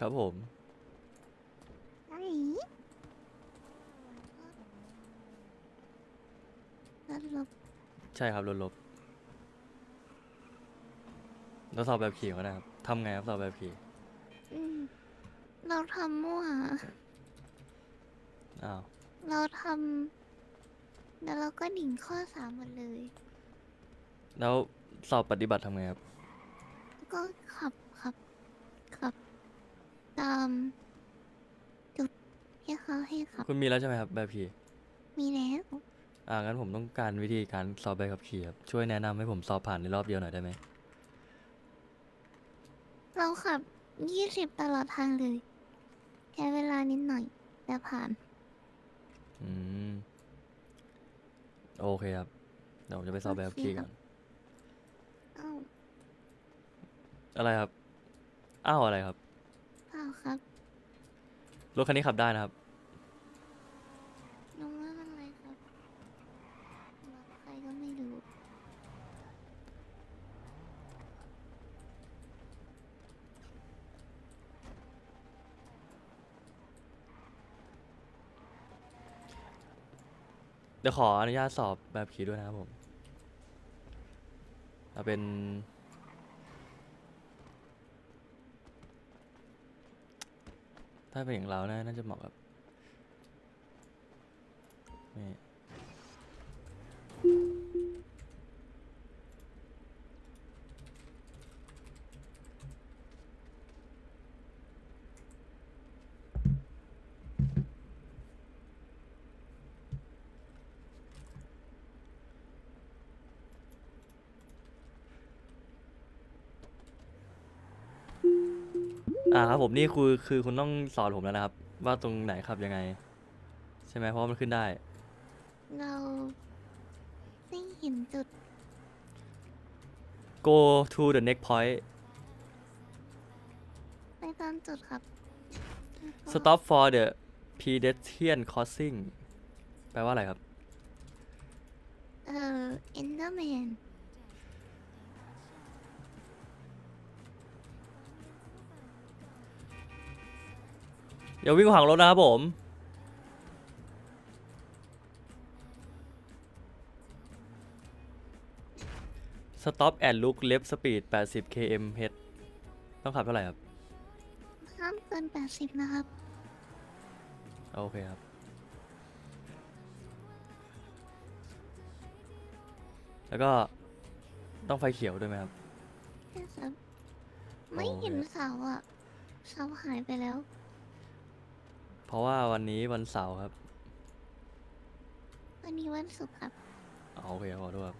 ครับผมอะไรลดลบใช่ครับรถลบแล้วสอบแบบขี่ก็ได้ครับทำไงครับสอบแบบขี่อืมเราทำมั่วอ้าวเราทำแล้วเราก็ดิ่งข้อสามหมดเลย แล้วสอบปฏิบัติทำไงครับ ก็ขับขับ ขับ ตาม จุดที่เขาให้ขับ คุณมีแล้วใช่ไหมครับแบบขี่มีแล้ว อ่างั้นผมต้องการวิธีการสอบใบขับขี่ครับช่วยแนะนำให้ผมสอบผ่านในรอบเดียวหน่อยได้ไหมเราขับยี่สิบตลอดทางเลยแค่เวลานิดหน่อย แต่ผ่าน อืมโอเคครับเดี๋ยวผมจะไปสอบใบขับขี่กันเอ้าอะไรครับอ้าวอะไรครับเปล่าครับ รถคันนี้ขับได้นะครับ น้องว่าอะไรครับรถใครก็ไม่รู้เดี๋ยวขออนุญาตสอบแบบขี่ด้วยนะครับผมเอาเป็น ถ้าเป็นอย่างเรานะน่าจะเหมาะกับนี่ อ่าครับผมนี่คือคือคุณต้องสอนผมแล้วนะครับ ว่าตรงไหนขับยังไง ใช่ไหมเพราะว่ามันขึ้นได้ เราไม่เห็นจุด go to the next point ไปตามจุดครับแล้วก็ stop for the pedestrian crossing แปลว่าอะไรครับ เอ่อ Enderman อย่าวิ่งขวางรถนะครับผม stop and look left speed 80 km h ต้องขับเท่าไหร่ครับ ห้ามเกิน 80 นะครับ โอเคครับ แล้วก็ต้องไฟเขียวด้วยไหมครับแค่ครับไม่โอเคเห็นเสาอะเสาหายไปแล้ว เพราะว่าวันนี้วันเสาร์ครับวันนี้วันศุกร์ครับอ๋อโอเคครับขอโทษครับ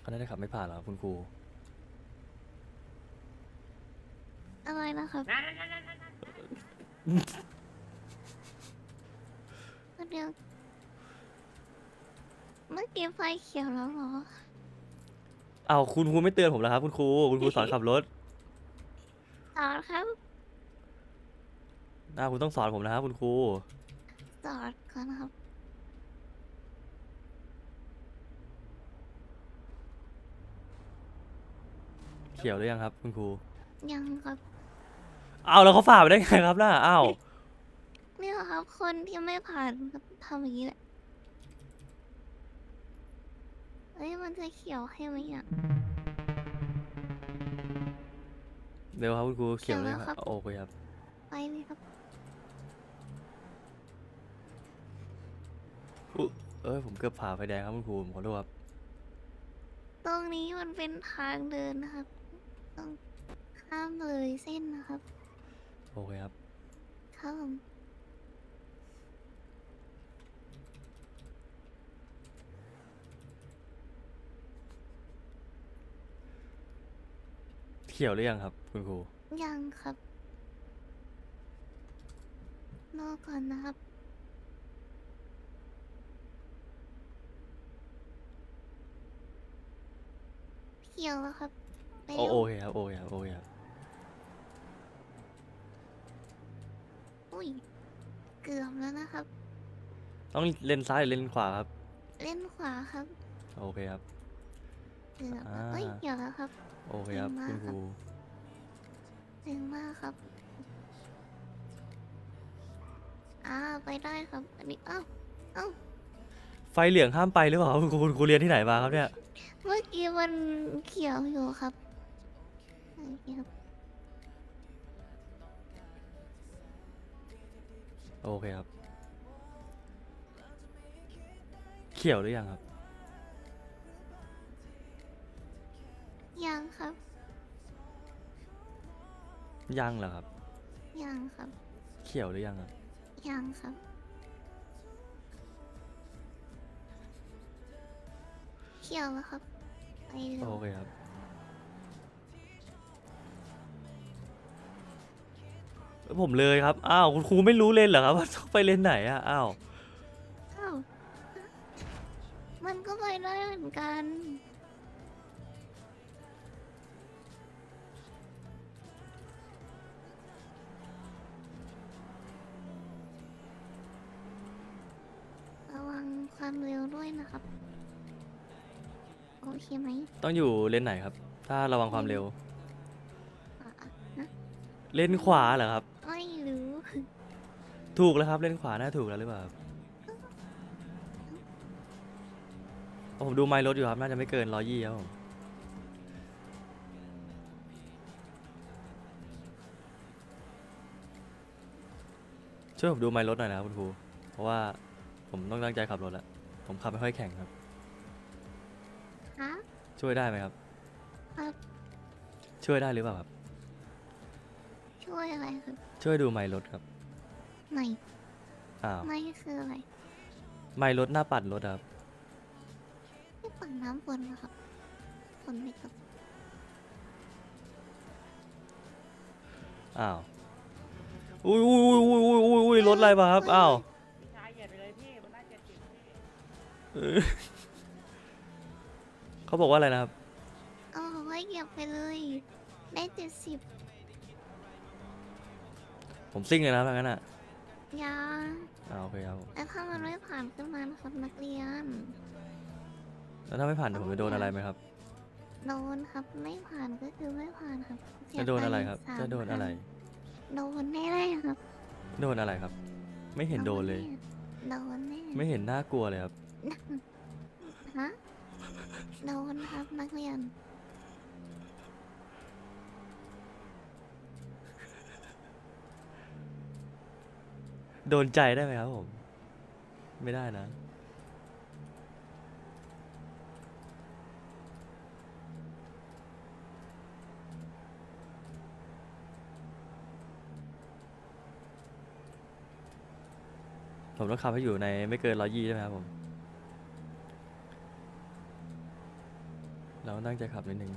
เขาน่าจะขับไม่ผ่านหรอครับคุณครู อะไรนะครับ เดี๋ยวเมื่อกี้ไฟเขียวแล้วเหรอ เอาวคุณครูไม่เตือนผมแล้วครับ คุณครูคุณครูสอนขับรถจอดครับน่าคุณต้องสอนผมนะครับ คุณครูจอดก่อนครับ เขียวหรือยังครับ คุณครูยังครับ เอาวแล้วเขาฝ่าไปได้ไงครับน่าอ้าวเนี่ยครับ คนที่ไม่ผ่านก็ทำอย่างนี้แหละเอ้ยมันจะเขียวให้ไหมอะเร็วครับคุณครูเขียวเลยเขียวแล้วคครัรับ บโอเคครับไปเลยครับ อุ๊ยเอ้ยผมเกือบผ่าไฟแดงครับคุณครูผมขอโทษครับตรงนี้มันเป็นทางเดินนะครับ ต้องข้ามเลยเส้นนะครับโอเคครับ ครับผมเขียวหรือยังครับ คุณครู ยังครับ รอก่อนนะครับ เขียวแล้วครับไปโอเร็วโอเคครับโอเคครับโอเคครับ อุ้ย เกือบแล้วนะครับ ต้องเลนซ้ายหรือเลนขวาครับ เล่นขวาครับ โอเคครับ เกือบแล้วอ่าเอ้ยเกี่ยวแล้วครับ โอเคครับเก่งมากคุณครูเจ๋งมากครับ อ่า ไปได้ครับ อันนี้เอ้าเอ้าไฟเหลืองห้ามไปหรือเปล่าครับคุณครูคุณครูเรียนที่ไหนมาครับเนี่ย เมื่อกี้มันเขียวอยู่ครับโอเคครับ โอเคครับ เขียวหรือยังครับ ยังครับ ยังเหรอครับ ยังครับ เขียวหรือยังครับ ยังครับ เขียวแล้วครับไปเร็วโอเคครับ ผมเลยครับ อ้าวคุณครูไม่รู้เลนเหรอครับว่าต้องไปเลนไหนอะอ้าว อ้าวมันก็ไปได้เหมือนกัน ระวังความเร็วด้วยนะครับ โอเคไหมต้องอยู่เลนไหนครับ ถ้าระวังความเร็ว อะอะเลนขวาเหรอครับไม่รู้ ถูกแล้วครับเลนขวาน่าถูกแล้วหรือเปล่าครับผมดูไมล์รถอยู่ครับน่าจะไม่เกินร้อยยี่ครับผมช่วยผมดูไมล์รถหน่อยนะครับคุณครูเพราะว่าผมต้องตั้งใจขับรถแล้วผมขับไม่ค่อยแข็งครับ ฮะช่วยได้ไหมครับ ครับช่วยได้หรือเปล่าครับช่วยอะไรครับ ช่วยดูไมล์รถครับ ไม่อ้าวไม่คืออะไรไมล์รถหน้าปัดรถอะครับไม่ปัดน้ำฝนนะครับฝนไม่ตกอ้าวอุ้ยอุ้ยอุ้ยอุ้ยอุ้ยอุ้ยอุ้ยรถอะไรมาครับอ้าวพี่ชายเหยียดไปเลยพี่มันน่าเจ็ดสิบพี่เออเขาบอกว่าอะไรนะครับเอาไว้เหยียบไปเลย ได้เจ็ดสิบผมซิ่งเลยนะถ้างั้นอะ ยาอ้าวโอเคครับผมแต่ถ้ามันไม่ผ่านขึ้นมานะครับนักเรียน แล้วถ้าไม่ผ่านเดี๋ยวผมจะโดนอะไรไหมครับ โดนครับไม่ผ่านก็คือไม่ผ่านครับเสียจะโดนอะไรครับตังค์จะโดนอะไรสามพันโดนแน่เลยครับโดนอะไรครับ ไม่เห็นโดนเลย โดนแน่ไม่เห็นน่ากลัวเลยครับ ฮะโดนครับนักเรียน โดนใจได้ไหมครับผม ไม่ได้นะ ผมต้องขับให้อยู่ในไม่เกินร้อยยี่ใช่ไหมครับผม เราตั้งใจขับนิดนึง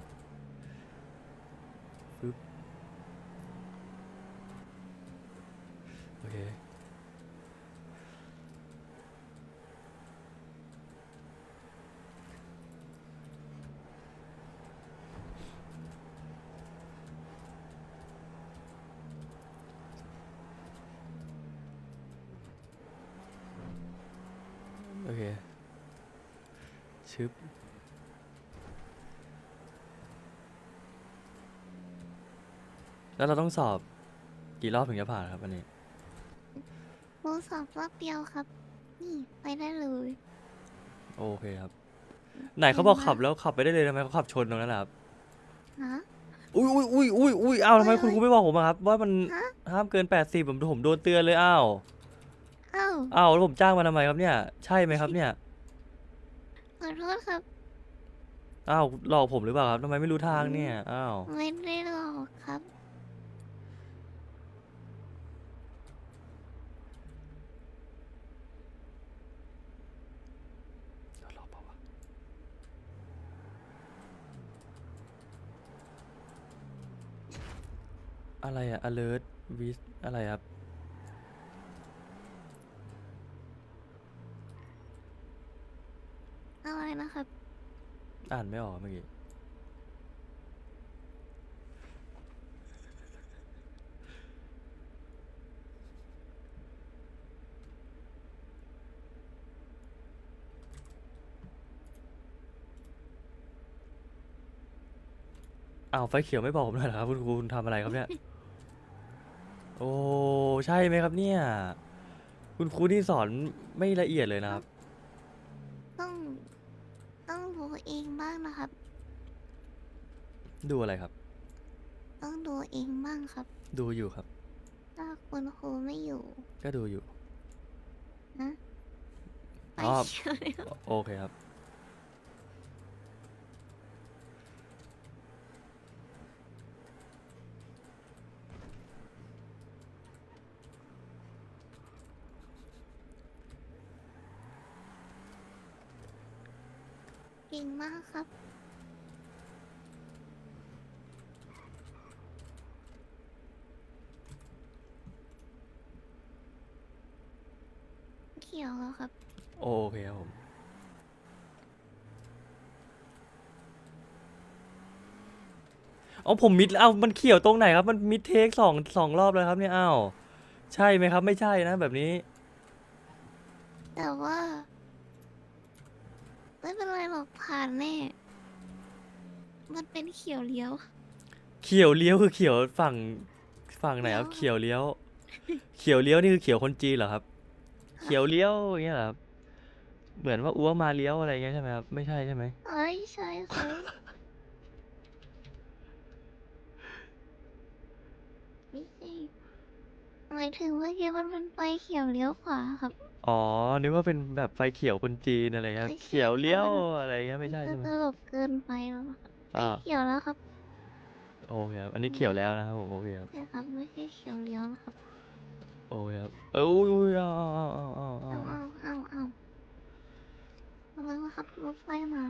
ปึ๊บโอเค โอเค ชึบแล้วเราต้องสอบกี่รอบถึงจะผ่านครับอันนี้ โมสอบรอบเดียวครับ นี่ไปได้เลยโอเคครับ ไหนเขาบอกขับแล้วขับไปได้เลยทำไมเขาขับชนตรงนั้นล่ะครับฮะ อุ้ยอุ้ยอุ้ยอุ้ยอุ้ยอ้าวทำไมเฮ้ยคุณครูไม่บอกผมอะครับ ว่ามันฮะ ห้ามเกินแปดสิบผมผมโดนเตือนเลยอ้าวเอ้า อ้าวแล้วผมจ้างมาทำไมครับเนี่ย ใช่ไหมครับเนี่ย ขอโทษครับ อ้าวหลอกผมหรือเปล่าครับทำไมไม่รู้ทางเนี่ย อ้าว ไม่ได้หลอกครับหลอกเปล่าวะอะไรอะ alert with อะไรครับ อ่านไม่ออกเมื่อกี้เอ้าไฟเขียวไม่บอกผมเลยเหรอครับคุณครูคุณทำอะไรครับเนี่ย โอ้ ใช่ไหมครับเนี่ย คุณครูที่สอนไม่ละเอียดเลยนะครับ ดูอะไรครับ ต้องดูเองบ้างครับ ดูอยู่ครับ ถ้าคุณครูไม่อยู่ก็ดูอยู่นะไปอ๋อเชียวเลยโอโอเคครับ เก่งมากครับ เขียวแล้วครับ โอเคครับผม เอาผมมิดเอามันเขียวตรงไหนครับ มันมิดเทคสองสองรอบแล้วครับเนี่ยอ้าวใช่ไหมครับ ไม่ใช่นะแบบนี้ แต่ว่า ไม่เป็นไรหรอกผ่านแน่ มันเป็นเขียวเลี้ยว เขียวเลี้ยวคือเขียวฝั่งฝั่งไหนครับเลี้ยวเขียวเลี้ยว เขียวเลี้ยวนี่คือเขียวคนจีนเหรอครับ เขียวเลี้ยวอย่างเงี้ยเหรอครับเหมือนว่าอ้วมาเลี้ยวอะไรเงี้ยใช่ไหมครับไม่ใช่ใช่ไหมเอ้ยใช่ครับไม่ใช่หมายถึงว่าเมื่อกี้มันเป็นไฟเขียวเลี้ยวขวาครับอ๋อนึกว่าเป็นแบบไฟเขียวคนจีนอะไรเงี้ยไม่ใช่เขียวเลี้ยวค่ะอะไรเงี้ยไม่ใช่ก็ใช่ไหมตลบเกินไปแล้วครับอ่าเขียวแล้วครับโอเคครับอันนี้เขียวแล้วนะครับผมโอเคครับใช่ครับไม่ใช่เขียวเลี้ยวนะครับ โอเคครับเอ้ยอุ้ยอุ้ยเอาเอาเอาเอาเอา เอา เอา เอาเอาเอาแล้วนะครับรถไฟมา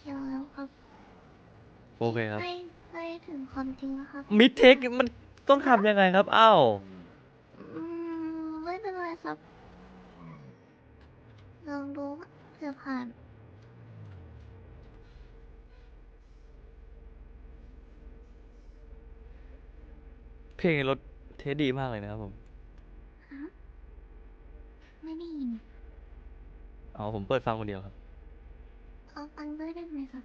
เขียวแล้วครับ โอเคครับใกล้ใกล้ถึงความจริงแล้วครับมิดเทคมันต้องทำยังไงครับ อ้าว อืมไม่เป็นไรครับลองดูเผื่อผ่านเพลงในรถเทสดีมากเลยนะครับผม ฮะไม่ได้ยินอ๋อผมเปิดฟังคนเดียวครับ เอาฟังด้วยได้ไหมครับ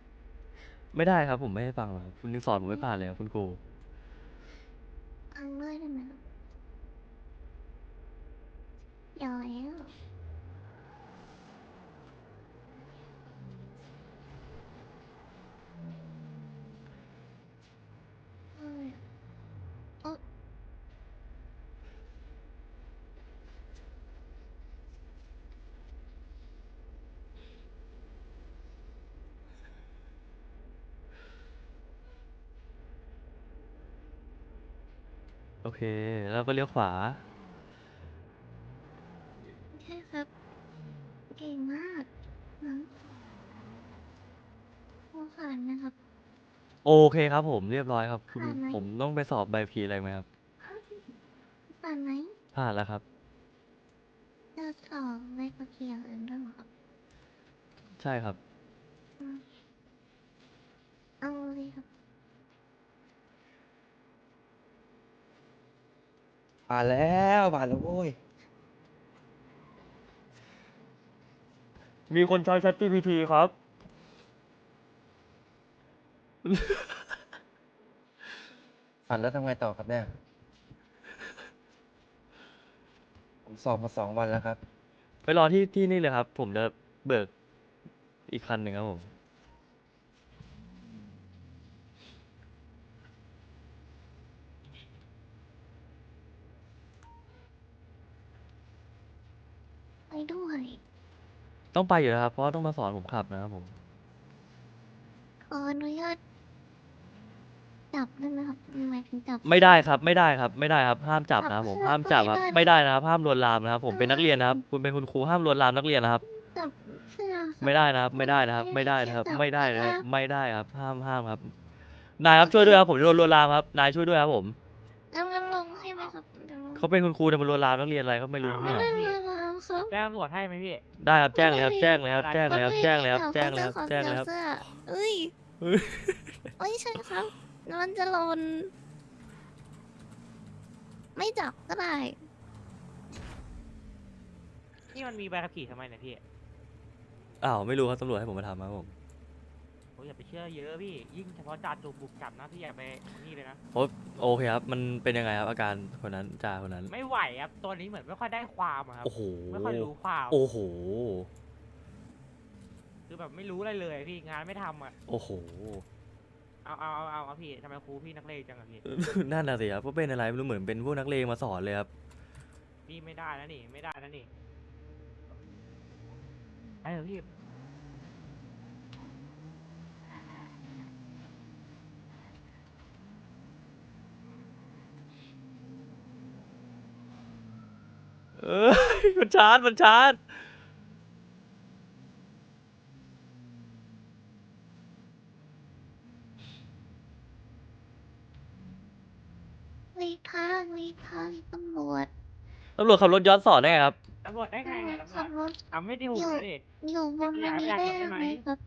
ไม่ได้ครับ ผมไม่ให้ฟังหรอกครับคุณยังสอนผมไม่ผ่านเลยครับคุณครูฟังด้วยได้ไหมครับยอแล้ว โอเค แล้วก็เลี้ยวขวา ใช่ครับ เก่งมากนะโอ้ผ่านนะครับ โอเคครับผมเรียบร้อยครับคุณผ่านไหม ผมต้องไปสอบใบพีอะไรไหมครับ ผ่านไหมผ่านแล้วครับ จะสอบในประเกียอื่นด้วยเหรอครับ ใช่ครับ อืมเอาเลยครับ ผ่านแล้วผ่านแล้วโว้ย มีคนใช้ ChatGPT ครับ ผ่านแล้วทำไงต่อครับเนี่ยผมสอบมาสองวันแล้วครับ ไปรอที่ที่นี่เลยครับ ผมจะเบิกอีกคันหนึ่งครับผม ไปด้วย ต้องไปอยู่แล้วครับ เพราะว่าต้องมาสอนผมขับนะครับผม ขออนุญาตจับได้ไหมครับหมายถึงจับ ไม่ได้ครับ ไม่ได้ครับ ไม่ได้ครับ ห้ามจับจับนะครับผมเสื้อห้ามจับครับก็ไม่ไม่ได้ ได้นะครับ ห้ามลวนลามนะครับ ผมเป็นนักเรียนนะครับ คุณเป็นคุณครูห้ามลวนลามนักเรียนนะครับ จับเสื้อครับ ไม่ได้นะครับ ไม่ได้นะครับ ไม่ได้นะครับจับไม่ได้นะครับครับ ไม่ได้ครับ ห้ามห้ามครับ นายครับช่วยด้วยครับ ผมจะโดนลวนลามครับ นายช่วยด้วยครับผม แล้วงั้นลงให้ไหมเขาเป็นคุณครูแต่มาลวนลามนักเรียนอะไรก็ไม่รู้ไม่เนี่ยได้มาแล้ว ครับ แจ้งตำรวจให้ไหมพี่ ได้ครับแจ้งเลยครับแจ้งเลยครับแจ้งเลยครับแจ้งเลยครับแจ้งเลยครับขอแจ้งเลยครับเสื้อเอ้ยเอ้ยไม่ใช่ครับมันจะโลนไม่จับก็ได้นี่มันมีใบขับขี่ทำไมเนี่ยพี่ อ้าวไม่รู้ครับตำรวจให้ผมมาทำครับผมโอ้ยอย่าไปเชื่อเยอะพี่ ยิ่งเฉพาะจ่าจูบบุกจับนะพี่อย่าไปนี่เลยนะโอโอเคครับ มันเป็นยังไงครับอาการคนนั้นจ่าคนนั้น ไม่ไหวครับ ตัวนี้เหมือนไม่ค่อยได้ความอะครับ โอ้โห ไม่ค่อยรู้ความโอ้โห คือแบบไม่รู้อะไรเลยพี่งานไม่ทำอะโอ้โห เอาเอาเอาเอาเอาพี่ทำไมครูพี่นักเลงจังอะพี่ นั่นน่ะสิครับว่าเป็นอะไรไม่รู้เหมือนเป็นพวกนักเลงมาสอนเลยครับ พี่ไม่ได้นะนี่ ไม่ได้นะนี่ไอ้เถอะพี่ เอ้ยมันชาร์จมันชาร์จลีทางลีทางตำรวจตำรวจขับรถย้อนสอนได้ไงครับ ตำรวจได้ไงอะตำรวขัจบรถทำไม่ได้หูนะดิอยู่บนนั้นได้ไหมครับ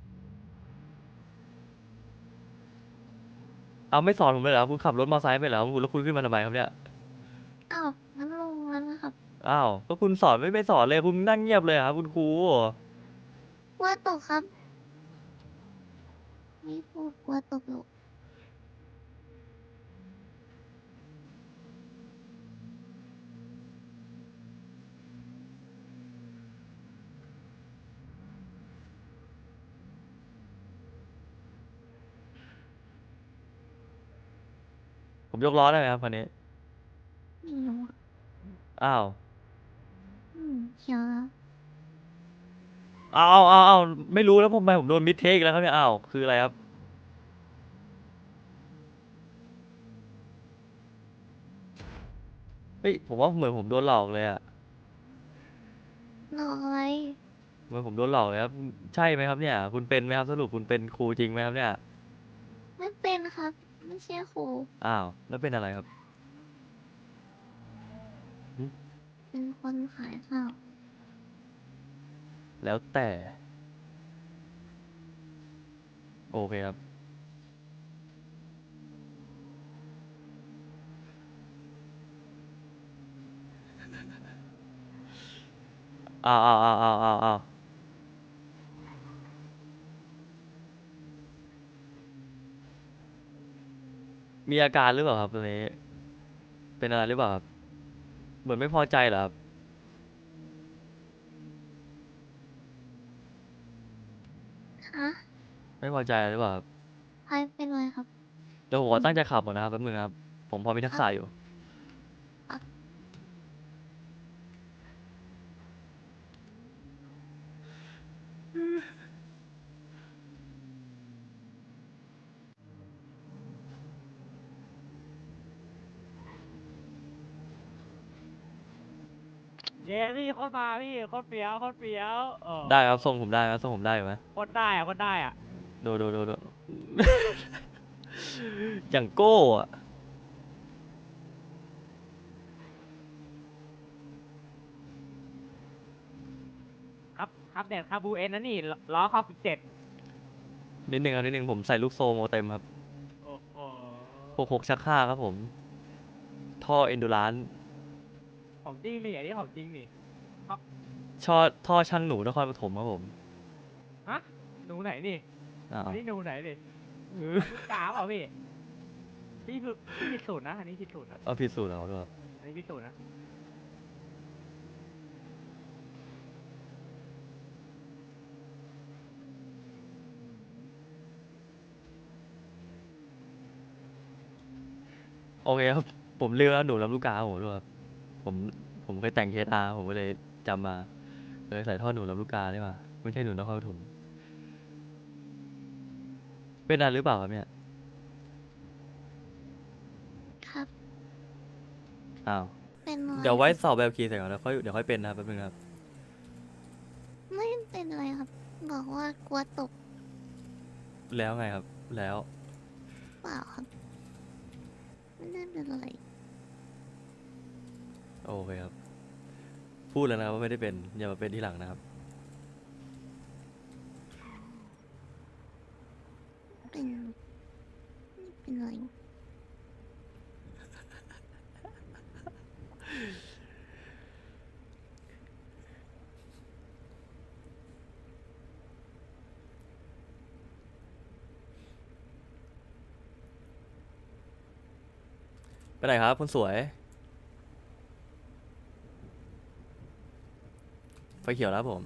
เอาไม่สอนผมเลยเหรอคุณขับรถมอเตอร์ไซค์ไปเหรอคุณแล้วคุณขึ้นมาทำไมครับเนี่ย อ้าวงั้นลงแล้วนะครับ อ้าวก็คุณสอนไม่ไม่สอนเลยคุณนั่งเงียบเลยเหรอครับ คุณครู กลัวตกครับ ไม่พูดกลัวตกหรอกผมยกล้อได้ไหมครับคันนี้ ไม่รู้อะอ้าวอืม เชียวแล้วอ้าวอ้าวอ้าวไม่รู้แล้วทำไมผมโดนมิดเทคแล้วครับเนี่ยอ้าวคืออะไรครับ เฮ้ยผมว่าเหมือนผมโดนหลอกเลยอะหน่อยเหมือนผมโดนหลอกเลยครับ ใช่ไหมครับเนี่ย คุณเป็นไหมครับสรุปคุณเป็นครูจริงไหมครับเนี่ย ไม่เป็นครับ ไม่ใช่ครูอ้าว แล้วเป็นอะไรครับ เป็นคนขายข้าว แล้วแต่ โอเคครับ อ้าวอ้าวอ้าวอ้าวอ้าวอ้าวมีอาการหรือเปล่าครับตอนนี้ เป็นอะไรหรือเปล่าครับ เหมือนไม่พอใจเหรอครับ ฮะ ไม่พอใจหรือเปล่าครับใครเป็นไรครับ เดี๋ยวผมขอตั้งใจขับก่อนนะครับแป๊บนึงนะครับ ผมพอมีทักษะอยู่ครับเย้พี่โคตรมาพี่โคตรเปียวโคตรเปียวเออได้ครับส่งผมได้ไหมส่งผมได้ไหมโคตรได้อะโคตรได้อะ ดูดูดูดู อย่างโก้อะครับครับเด็ดคาบูเอ็นนะนี่ล้อครอบสิบเจ็ดนิดนึงครับนิดนึงผมใส่ลูกโซโมเต็มครับโอ้โหหกหกชักห้าครับผม ท่อเอนดูรานของจริงนี่อันนี้ของจริงนี่ช่อท่อช่างหนูนครปฐมครับผมฮะหนูไหนนี่ อ้าวอันนี้หนูไหนดิเออลูกกาเปล่าพี่พี่คือพี่ผิดสูตรนะ อันนี้ผิดสูตรนะเอาผิดสูตรแล้วด้วยอันนี้ผิดสูตรนะ โอเคครับ ผมเลือกแล้วหนูลำลูกกาครับผมด้วยครับผมผมเคยแต่งเคสอาผมก็เลยจำมาเลยใส่ท่อหนูลำลูกกาได้มา ไม่ใช่หนูนครปฐม เป็นอะไรหรือเปล่าครับเนี่ย ครับ อ้าว เป็นอะไรเดี๋ยวไว้สอบแบบคีย์เสร็จก่อนแล้วค่อยเดี๋ยวค่อยเป็นนะครับแป๊บนึงครับ ไม่เป็นอะไรครับ บอกว่ากลัวตกแล้วไงครับ แล้ว เปล่าครับไม่ได้เป็นอะไรโอเคครับ พูดแล้วนะครับว่าไม่ได้เป็น อย่ามาเป็นที่หลังนะครับ เป็นไม่เป็นไร ไปไหนครับคุณสวย ไฟเขียวแล้วผม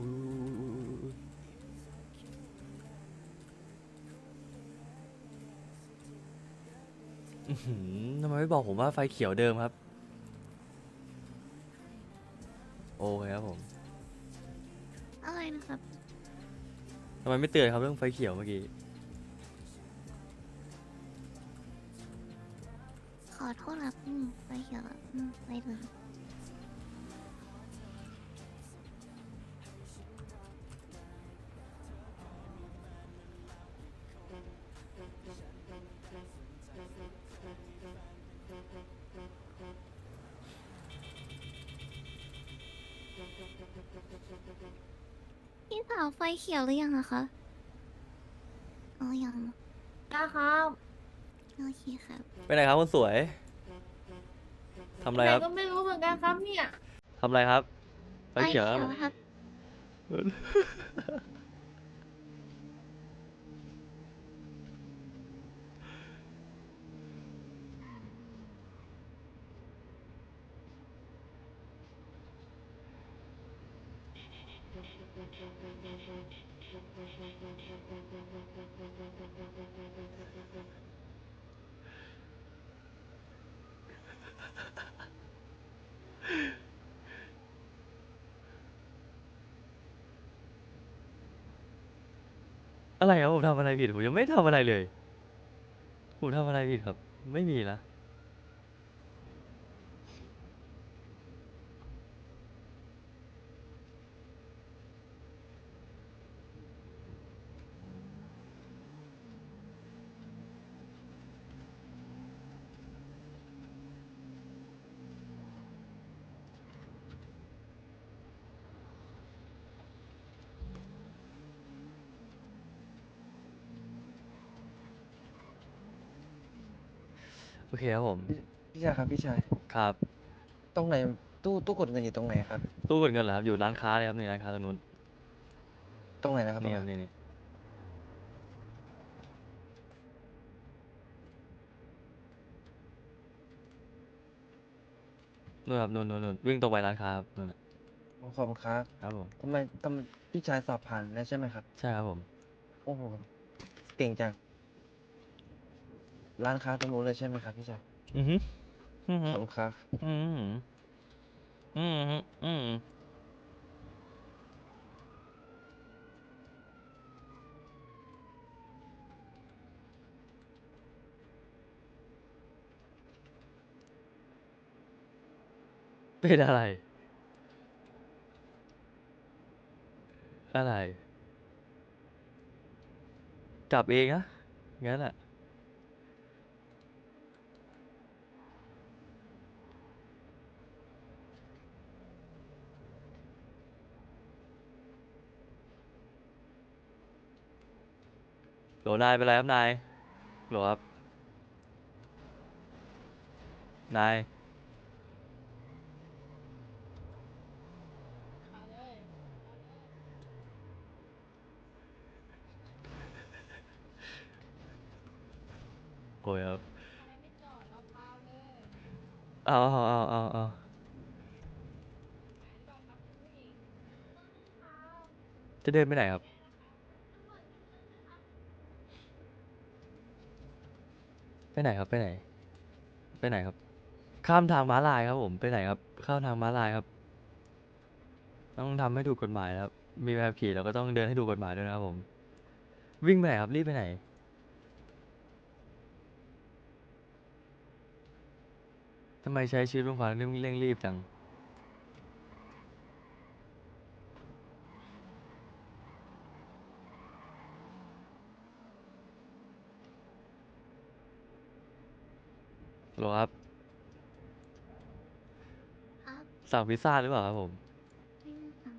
อุ๊ยอื้อหือทำไมไม่บอกผมว่าไฟเขียวเดิมครับ โอเคครับผมอะไรนะครับ ทำไมไม่เตือนครับเรื่องไฟเขียวเมื่อกี้ ขอโทษครับอืมไปเถอะอืมไปเลยพี่ ขียวหรือยังอะคะอ๋อยังนะครับโอเคครับไปไหนครับคุณสวยทำอะไรครับ ก็ไม่รู้เหมือนกันครับเนี่ยทำอะไรครับไฟเขียวไฟแล้วครับ อะไรครับผมทำอะไรผิดผมยังไม่ทำอะไรเลย ผมทำอะไรผิดครับ ไม่มีนะ โอเคครับผม พี่ชายครับพี่ชายครับ ตรงไหนตู้ตู้กดเงินอยู่ตรงไหนครับ ตู้กดเงินเหรอครับ อยู่ร้านค้าเลยครับนี่ร้านค้าตรงนู้น ตรงไหนนะครับนี่ครับนี่นี่นู่นครับนู่นนู่นนู่นวิ่งตรงไปร้านค้าครับนู่นน่ะขอบคุณครับครับผม ทำไมทำไมพี่ชายสอบผ่านแล้วใช่ไหมครับ ใช่ครับผม โอ้โหเก่งจัง ร้านค้าตรงนู้นเลยใช่ไหมครับพี่ชายอือฮึอือขฮึอบคุณครับอือฮึอือฮึอือฮึเป็นอะไร อะไร จับเองนะงั้นแหละโหลนายเป็นไรครับนายโหลครับ นายโอ้ยครับ เอาเอาเอาเอาเอาจะเดินไปไหนครับ ไปไหนครับ ไปไหน ไปไหนครับ ข้ามทางม้าลายครับผม ไปไหนครับ ข้ามทางม้าลายครับ ต้องทำให้ถูกกฎหมายนะครับ มีแบบขี่เราก็ต้องเดินให้ถูกกฎหมายด้วยนะครับผม วิ่งไปไหนครับ รีบไปไหน ทำไมใช้ชีวิตบนความเร่งเร่งรีบจัง ฮัลโหลครับ ครับสั่งพิซซ่าหรือเปล่าครับผม ไม่ได้สั่ง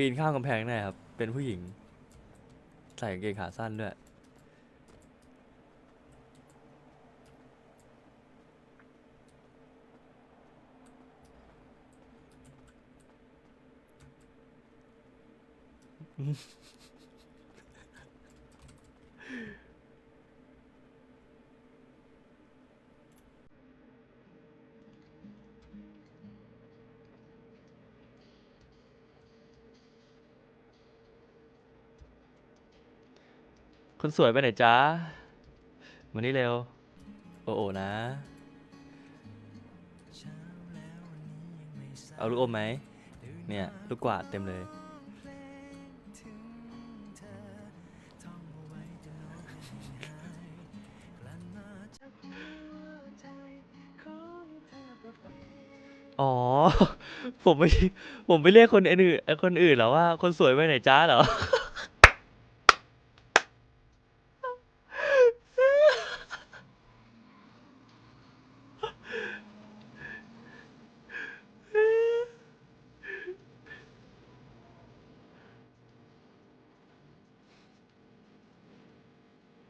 ปีนข้ามกำแพงได้ครับ เป็นผู้หญิง ใส่กางเกงขาสั้นด้วย คนสวยไปไหนจ๊ะมานี่เร็ว โอ้โอนะ เอาลูกอมไหม เนี่ย ลูกกวาดเต็มเลย อ๋อ ผมไม่ ผมไปเรียกคนอื่นคนอื่นเหรอว่า คนสวยไปไหนจ้าเหรอ